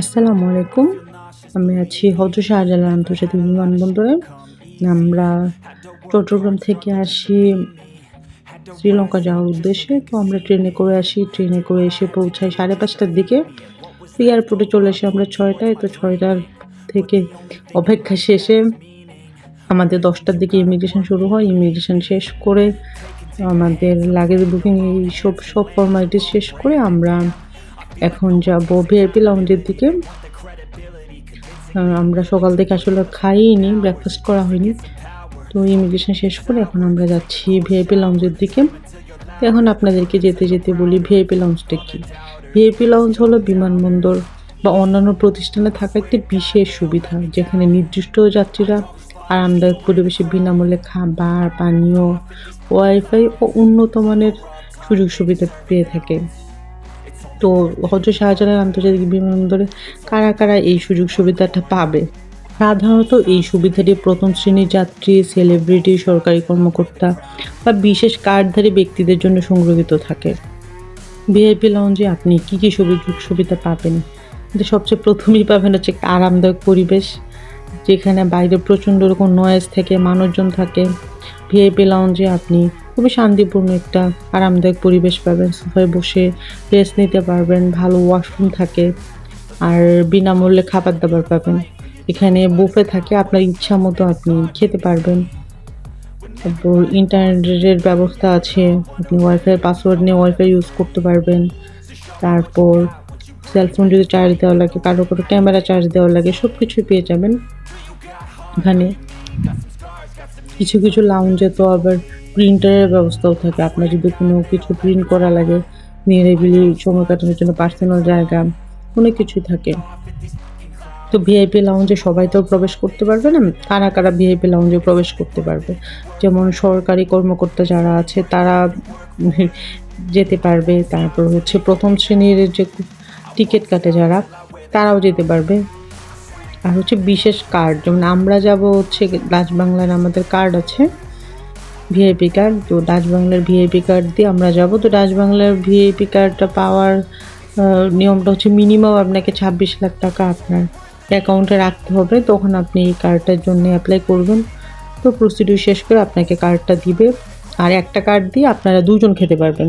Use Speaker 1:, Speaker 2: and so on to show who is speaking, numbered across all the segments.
Speaker 1: আসসালামু আলাইকুম। আমি আছি হজরত শাহজালাল আন্তর্জাতিক বিমানবন্দরে। আমরা চট্টগ্রাম থেকে আসি শ্রীলঙ্কা যাওয়ার উদ্দেশ্যে। তো আমরা ট্রেনে করে আসি। ট্রেনে করে এসে পৌঁছাই সাড়ে পাঁচটার দিকে। এয়ারপোর্টে চলে আসি আমরা ছয়টায়। তো ছয়টার থেকে অপেক্ষা শেষে আমাদের দশটার দিকে ইমিগ্রেশন শুরু হয়। ইমিগ্রেশন শেষ করে আমাদের লাগেজ বুকিং এই সব সব ফর্মালিটি শেষ করে আমরা এখন যাব ভিআইপি লাউঞ্জের দিকে। আমরা সকাল থেকে আসলে খাইনি ব্রেকফাস্ট করা হয়নি। তো ইমিগ্রেশন শেষ করে এখন আমরা যাচ্ছি ভিআইপি লাউঞ্জের দিকে। এখন আপনাদেরকে যেতে যেতে বলি ভিআইপি লাউঞ্জটা কি? ভিআইপি লাউঞ্জ হলো বিমানবন্দর বা অন্যান্য প্রতিষ্ঠানে থাকা একটি বিশেষ সুবিধা, যেখানে নির্দিষ্ট যাত্রীরা আরামদায়ক পরিবেশে বিনামূল্যে খাবার, পানীয় ওয়াইফাই ও উন্নত মানের সুযোগ সুবিধা পেয়ে থাকে। তো হজরত শাহজালাল আন্তর্জাতিক বিমানবন্দরে কারা কারা এই সুযোগ সুবিধাটা পাবে? সাধারণত এই সুবিধাটি প্রথম শ্রেণির যাত্রী সেলিব্রিটি সরকারি কর্মকর্তা বা বিশেষ কার্ডধারী ব্যক্তিদের জন্য সংরক্ষিত থাকে। ভিআইপি লঞ্চে আপনি কী কী সুযোগ সুবিধা পাবেন? কিন্তু সবচেয়ে প্রথমেই পাবেন হচ্ছে আরামদায়ক পরিবেশ, যেখানে বাইরে প্রচণ্ড রকম নয়েজ থাকে, মানুষজন থাকে। ভিআইপি লাউঞ্জে আপনি খুবই শান্তিপূর্ণ একটা আরামদায়ক পরিবেশ পাবেন। সোফায় বসে রেস্ট নিতে পারবেন, ভালো ওয়াশরুম থাকে, আর বিনামূল্যে খাবার দাবার পাবেন। এখানে বুফে থাকে, আপনার ইচ্ছা মতো আপনি খেতে পারবেন। তারপর ইন্টারনেটের ব্যবস্থা আছে, আপনি ওয়াইফাই পাসওয়ার্ড নিয়ে ওয়াইফাই ইউজ করতে পারবেন। তারপর সেলফোন যদি চার্জ দেওয়া লাগে কারও কারও ক্যামেরা চার্জ দেওয়া লাগে সব কিছুই পেয়ে যাবেন। এখানে কিছু কিছু লাউঞ্জে তো আবার প্রিন্টারের ব্যবস্থাও থাকে। আপনার যদি কোনো কিছু প্রিন্ট করা লাগে নিরিবিলি সময় কাটানোর জন্য পার্সোনাল জায়গা, অনেক কিছুই থাকে। তো ভিআইপি লাউঞ্জে সবাই তো প্রবেশ করতে পারবে না? কারা কারা ভিআইপি লাউঞ্জে প্রবেশ করতে পারবে? যেমন সরকারি কর্মকর্তা যারা আছে, তারা যেতে পারবে। তারপর হচ্ছে প্রথম শ্রেণির যে টিকিট কাটে যারা, তারাও যেতে পারবে। আর হচ্ছে বিশেষ কার্ড যেমন আমরা যাব হচ্ছে ডাচ বাংলার আমাদের কার্ড আছে। ভিআইপি কার্ড তো বাংলার ভিআইপি কার্ড দিয়ে আমরা যাব। তো বাংলার ভিআইপি কার্ডটা পাওয়ার নিয়মটা হচ্ছে মিনিমাম আপনাকে ছাব্বিশ লাখ টাকা আপনার অ্যাকাউন্টে রাখতে হবে। তখন আপনি এই কার্ডটার জন্য অ্যাপ্লাই করবেন। তো প্রসিডিউর শেষ করে আপনাকে কার্ডটা দিবে। আর একটা কার্ড দিয়ে আপনারা দুজন খেতে পারবেন।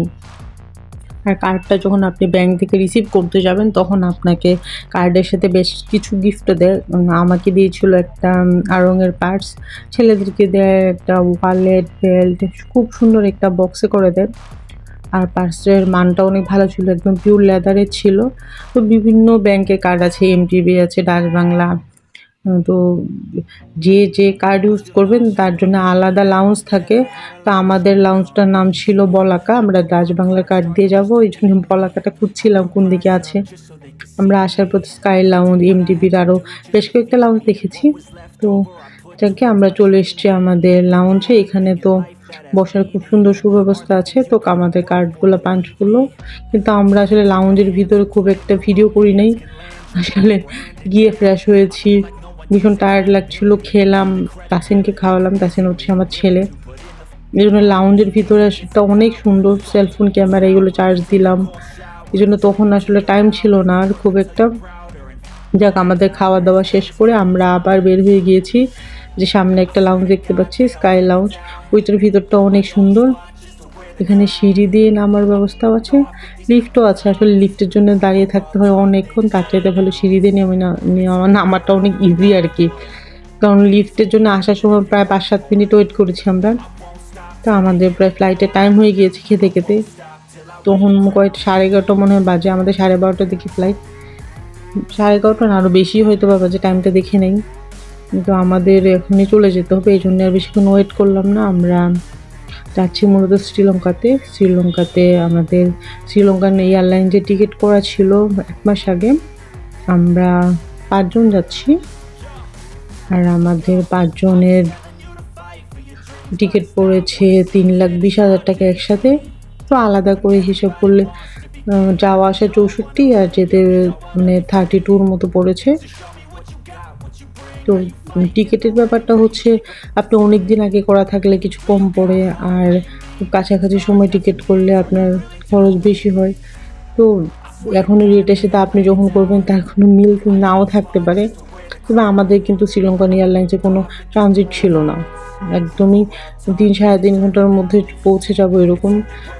Speaker 1: আর কার্ডটা যখন আপনি ব্যাংক থেকে রিসিভ করতে যাবেন, তখন আপনাকে কার্ডের সাথে বেশ কিছু গিফট দেয়। আমাকে দিয়েছিল একটা আড়ঙের পার্স ছেলেদেরকে দেয় একটা ওয়ালেট বেল্ট খুব সুন্দর একটা বক্সে করে দেয়। আর পার্সের মানটা অনেক ভালো ছিল, একদম পিওর লেদারের ছিল। তো বিভিন্ন ব্যাংকের কার্ড আছে এমটিবি আছে, ডাচ বাংলা তো যে যে কার্ড ইউজ করবেন, তার জন্য আলাদা লাউঞ্জ থাকে। তো আমাদের লাউঞ্জটার নাম ছিল বলাকা। আমরা ডাচ বাংলা কার্ড দিয়ে যাব। ওই জন্য বলাকাটা খুঁজছিলাম কোন দিকে আছে। আমরা আসার পথে স্কাই লাউঞ্জ এমটিবির আরও বেশ কয়েকটা লাউঞ্জ দেখেছি। তো যাকে আমরা চলে এসছি আমাদের লাউঞ্জে এখানে তো বসার খুব সুন্দর সুব্যবস্থা আছে। তো আমাদের কার্ডগুলো পাঞ্চগুলো কিন্তু আমরা আসলে লাউঞ্জের ভিতরে খুব একটা ভিডিও করি নাই। আসলে গিয়ে ফ্রেশ হয়েছি। ভীষণ টায়ার্ড লাগছিল, খেলাম, তাসিনকে খাওয়ালাম, তাসিন হচ্ছে আমার ছেলে। এই জন্য লাউঞ্জের ভিতরে সেটা অনেক সুন্দর সেলফোন ক্যামেরা এগুলো চার্জ দিলাম। এই জন্য তখন আসলে টাইম ছিল না আর খুব একটা। যাক, আমাদের খাওয়া দাওয়া শেষ করে আমরা আবার বের হয়ে গিয়েছি যে সামনে একটা লাউঞ্জ দেখতে পাচ্ছি স্কাই লাউঞ্জ ওইটার ভিতরটা অনেক সুন্দর। এখানে সিঁড়ি দিয়ে নামার ব্যবস্থাও আছে, লিফটও আছে। আসলে লিফটের জন্য দাঁড়িয়ে থাকতে হয় অনেকক্ষণ, তার চাইতে ভালো সিঁড়ি দিয়ে নেমে নেওয়া নামাটা অনেক ইজি আর কি। কারণ লিফটের জন্য আসার সময় প্রায় পাঁচ সাত মিনিট ওয়েট করেছি আমরা। তো আমাদের প্রায় ফ্লাইটের টাইম হয়ে গিয়েছে খেতে খেতে। তখন কয়েকটা সাড়ে এগারোটা মনে হয় বাজে, আমাদের সাড়ে বারোটার দিকে ফ্লাইট সাড়ে এগারোটা না আরও বেশি হয়তো বা বাজে টাইমটা দেখে নেই। কিন্তু আমাদের এখনই চলে যেতে হবে, এই জন্য আর বেশিক্ষণ ওয়েট করলাম না। আমরা যাচ্ছি মূলত শ্রীলঙ্কাতে। শ্রীলঙ্কাতে আমাদের শ্রীলঙ্কার যে টিকিট করা ছিল এক মাস আগে, আমরা পাঁচজন যাচ্ছি। আর আমাদের পাঁচজনের টিকিট পড়েছে তিন লাখ বিশ হাজার টাকা একসাথে। তো আলাদা করে হিসাব করলে যাওয়া আসা চৌষট্টি আর যেতে মানে থার্টি টুর মতো পড়েছে। তো টিকিটের ব্যাপারটা হচ্ছে আপনি অনেক দিন আগে করা থাকলে কিছু কম পড়ে আর কাছাকাছি সময় টিকিট করলে আপনার খরচ বেশি হয়। তো এখনই রেটের সাথে আপনি যখন করবেন তার কোনো মিল নাও থাকতে পারে। তবে আমাদের কিন্তু শ্রীলঙ্কান এয়ারলাইন্সে কোনো ট্রানজিট ছিল না। একদমই তিন সাড়ে তিন ঘণ্টার মধ্যে পৌঁছে যাব এরকম।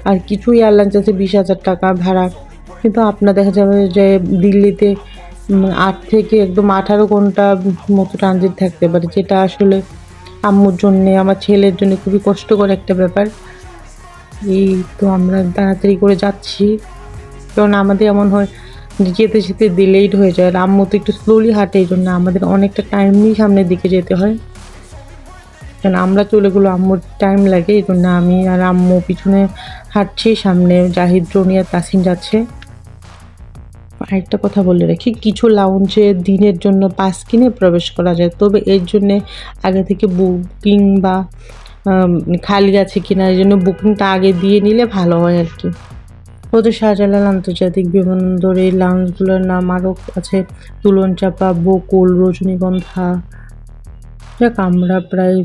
Speaker 1: আর কিছু এয়ারলাইন্স আছে বিশ হাজার টাকা ভাড়া। কিন্তু আপনার দেখা যাবে যে দিল্লিতে আট থেকে একদম আঠারো ঘণ্টা মতো ট্রানজিট থাকতে পারে, যেটা আসলে আম্মুর জন্যে, আমার ছেলের জন্য খুবই কষ্টকর একটা ব্যাপার। এই তো আমরা তাড়াতাড়ি করে যাচ্ছি। কারণ আমাদের এমন হয় যেতে যেতে ডিলেইড হয়ে যায়। আর আম্মু তো একটু স্লোলি হাঁটে, এই জন্য আমাদের অনেকটা টাইম নিয়ে সামনের দিকে যেতে হয়। কারণ আমরা চলে গেলো আম্মুর টাইম লাগে, এই জন্য আমি আর আম্মু পিছনে হাঁটছি, সামনে জাহিদ রনি আর তাসিন যাচ্ছে। আরেকটা কথা বলে রাখি, কিছু লাউঞ্জে দিনের জন্য পাস কিনে প্রবেশ করা যায়, তবে এর জন্য আগে থেকে বুকিং বা খালি আছে কিনা এই জন্য বুকিংটা আগে দিয়ে নিলে ভালো হয় আর কি। ওদের শাহজালাল আন্তর্জাতিক বিমানবন্দরে লাউঞ্জগুলোর নাম আরও আছে তুলন চাপা বকুল, রজনীগন্ধা। যাক, আমরা প্রায়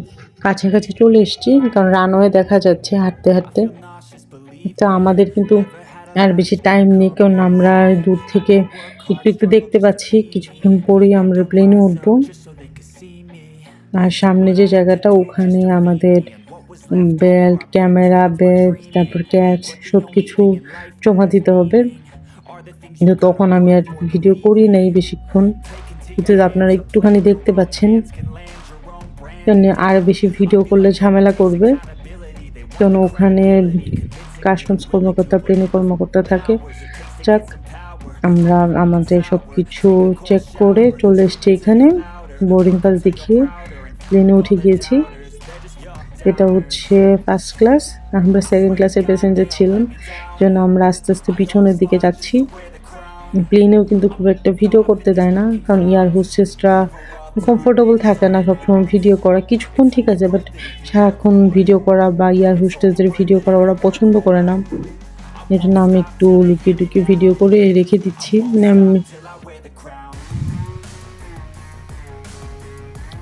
Speaker 1: কাছাকাছি চলে এসেছি, কারণ রানওয়ে দেখা যাচ্ছে হাঁটতে হাঁটতে। তো আমাদের কিন্তু আর বেশি টাইম নেই, কারণ আমরা দূর থেকে একটু একটু দেখতে পাচ্ছি। কিছুক্ষণ পরেই আমরা প্লেনে উঠবো। আর সামনে যে জায়গাটা, ওখানে আমাদের বেল্ট ক্যামেরা ব্যাগ তারপর ক্যাচ সব কিছু জমা দিতে হবে। কিন্তু তখন আমি আর ভিডিও করি নাই বেশিক্ষণ। কিন্তু আপনারা একটুখানি দেখতে পাচ্ছেন। কারণ আর বেশি ভিডিও করলে ঝামেলা করবে। কারণ ওখানে কাস্টমস কর্মকর্তা প্লেনে কর্মকর্তা থাকে। যাক, আমরা আমাদের সব কিছু চেক করে চলে এসছি এখানে। বোর্ডিং পাস দেখিয়ে প্লেনে উঠে গিয়েছি। এটা হচ্ছে ফার্স্ট ক্লাস আমরা সেকেন্ড ক্লাসের প্যাসেঞ্জার ছিলাম জন্য আমরা আস্তে আস্তে পিছনের দিকে যাচ্ছি। প্লেনেও কিন্তু খুব একটা ভিডিও করতে দেয় না, কারণ এয়ার হোস্টেসরা কমফোর্টেবল থাকে না সবসময় ভিডিও করা। কিছুক্ষণ ঠিক আছে বাট সারাক্ষণ ভিডিও করা বা এয়ার হোস্টেসদের ভিডিও করা ওরা পছন্দ করে না। এই জন্য আমি একটু লুকিয়ে টুকিয়ে ভিডিও করে রেখে দিচ্ছি। মানে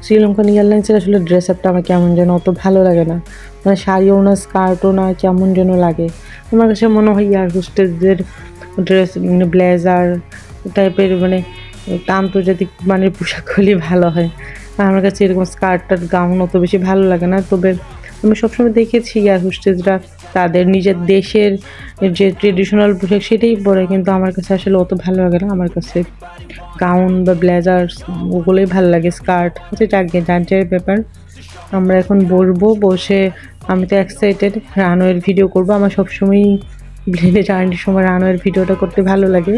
Speaker 1: শ্রীলঙ্কান এয়ারলাইন্সের আসলে ড্রেস আপটা আমার কেমন যেন অত ভালো লাগে না। মানে শাড়িও না স্কার্টও না, কেমন যেন লাগে। আমার কাছে মনে হয় এয়ার হোস্টেসদের ড্রেস ব্লেজার টাইপের মানে একটা আন্তর্জাতিক মানের পোশাক হলেই ভালো হয়। আর আমার কাছে এরকম স্কার্ট টার গাউন অত বেশি ভালো লাগে না। তবে আমি সবসময় দেখেছি এয়ার হোস্টেসরা তাদের নিজের দেশের যে ট্রেডিশনাল পোশাক সেটাই পরে, কিন্তু আমার কাছে আসলে অত ভালো লাগে না। আমার কাছে গাউন বা ব্লেজার ওগুলোই ভালো লাগে। স্কার্ট হচ্ছে যাকে যার ব্যাপার। আমরা এখন বলব, বসে আমি তো এক্সাইটেড রানওয়ের ভিডিও করব। আমার সবসময়ই প্লেনে জার্নির সময় রানওয়ের ভিডিওটা করতে ভালো লাগে।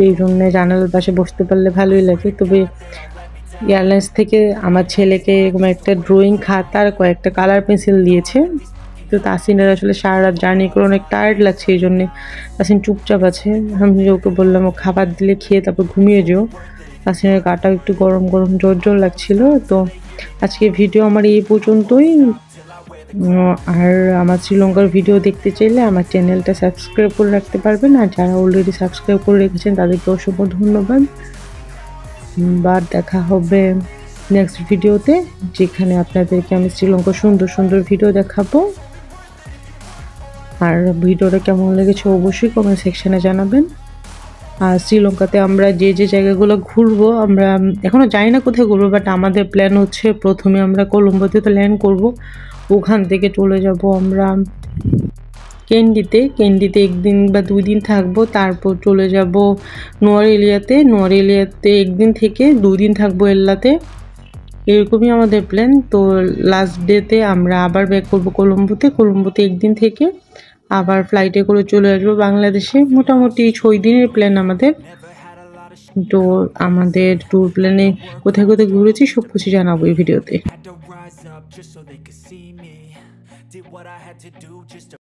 Speaker 1: সেই জন্য জানালার পাশে বসতে পারলে ভালোই লাগে। তবে এয়ারলাইন্স থেকে আমার ছেলেকে এরকম একটা ড্রয়িং খাতা আর কয়েকটা কালার পেন্সিল দিয়েছে। তো তাসিনের আসলে সারা রাত জার্নি করে অনেক টায়ার্ড লাগছে এই জন্যে। তাসিন চুপচাপ আছে। আমি ওকে বললাম, ও খাবার দিলে খেয়ে তারপর ঘুমিয়ে যেও। তাসিনের গাটা একটু গরম গরম জোর জোর লাগছিল। তো আজকে ভিডিও আমার এই পর্যন্তই। আর আমার শ্রীলঙ্কার ভিডিও দেখতে চাইলে আমার চ্যানেলটা সাবস্ক্রাইব করে রাখতে পারবেন। আর যারা অলরেডি সাবস্ক্রাইব করে রেখেছেন, তাদেরকে অসংখ্য ধন্যবাদ। বা দেখা হবে নেক্সট ভিডিওতে যেখানে আপনাদেরকে আমি শ্রীলঙ্কার সুন্দর সুন্দর ভিডিও দেখাবো। আর ভিডিওটা কেমন লেগেছে অবশ্যই কমেন্ট সেকশনে জানাবেন। আর শ্রীলঙ্কাতে আমরা যে যে জায়গাগুলো ঘুরবো, আমরা এখনও জানি না কোথায় ঘুরবো বাট আমাদের প্ল্যান হচ্ছে প্রথমে আমরা কলম্বোতে তো ল্যান্ড করব। ওখান থেকে চলে যাব আমরা। ক্যান্ডিতে ক্যান্ডিতে একদিন বা দুই দিন থাকব, তারপর চলে যাব নোয়ার এলিয়াতে নোয়ার এলিয়াতে একদিন থেকে দুই দিন থাকব এল্লাতে। এরকমই আমাদের প্ল্যান তো লাস্ট ডেতে আমরা আবার ব্যাক করব কলম্বোতে। কলম্বোতে একদিন থেকে আবার ফ্লাইটে করে চলে আসব বাংলাদেশে। মোটামুটি ছয় দিনের প্ল্যান আমাদের। তো আমাদের ট্যুর প্ল্যানে কোথায় কোথায় ঘুরেছি সব কিছু জানাব এই ভিডিওতে
Speaker 2: Did what I had to do just to